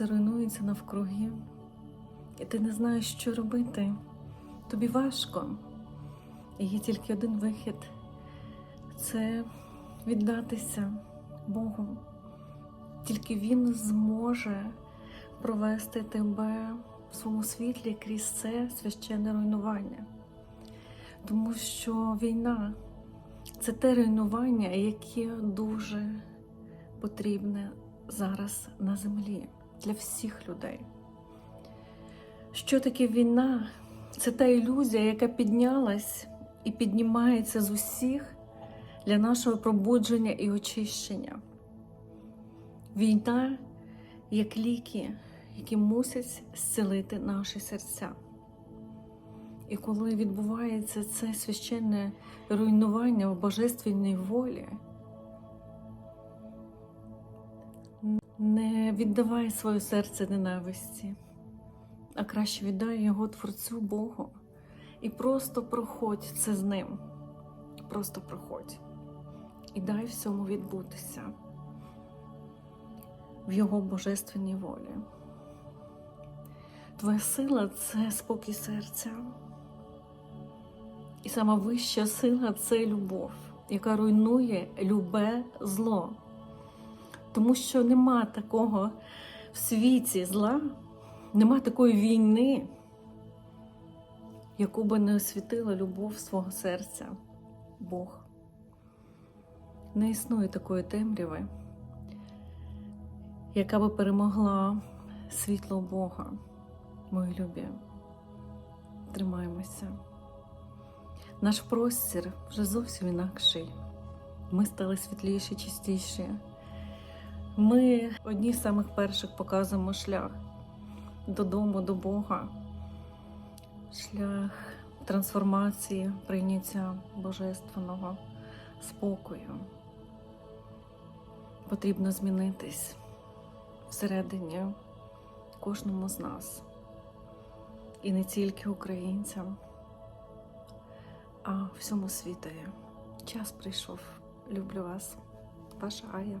все руйнується навкруги, і ти не знаєш, що робити. Тобі важко. І є тільки один вихід це віддатися Богу. Тільки Він зможе провести тебе в своєму світлі крізь це священне руйнування. Тому що війна це те руйнування, яке дуже потрібне зараз на землі для всіх людей. Що таке війна? Це та ілюзія, яка піднялась і піднімається з усіх для нашого пробудження і очищення. Війна як ліки, які мусять зцілити наші серця. І коли відбувається це священне руйнування в божественній волі, не віддавай своє серце ненависті, а краще віддай його Творцю Богу і просто проходь це з ним. Просто проходь і дай всьому відбутися в його божественній волі. Твоя сила це спокій серця. І сама вища сила це любов, яка руйнує любе зло. Тому що нема такого в світі зла, нема такої війни, яку би не освітила любов свого серця, Бог. Не існує такої темряви, яка би перемогла світло Бога, мої любі. Тримаємося. Наш простір вже зовсім інакший. Ми стали світліші, чистіші. Ми одні з самих перших показуємо шлях додому, до Бога, шлях трансформації, прийняття божественного спокою. Потрібно змінитись всередині кожному з нас. І не тільки українцям, а всьому світові. Час прийшов. Люблю вас. Ваша Ая.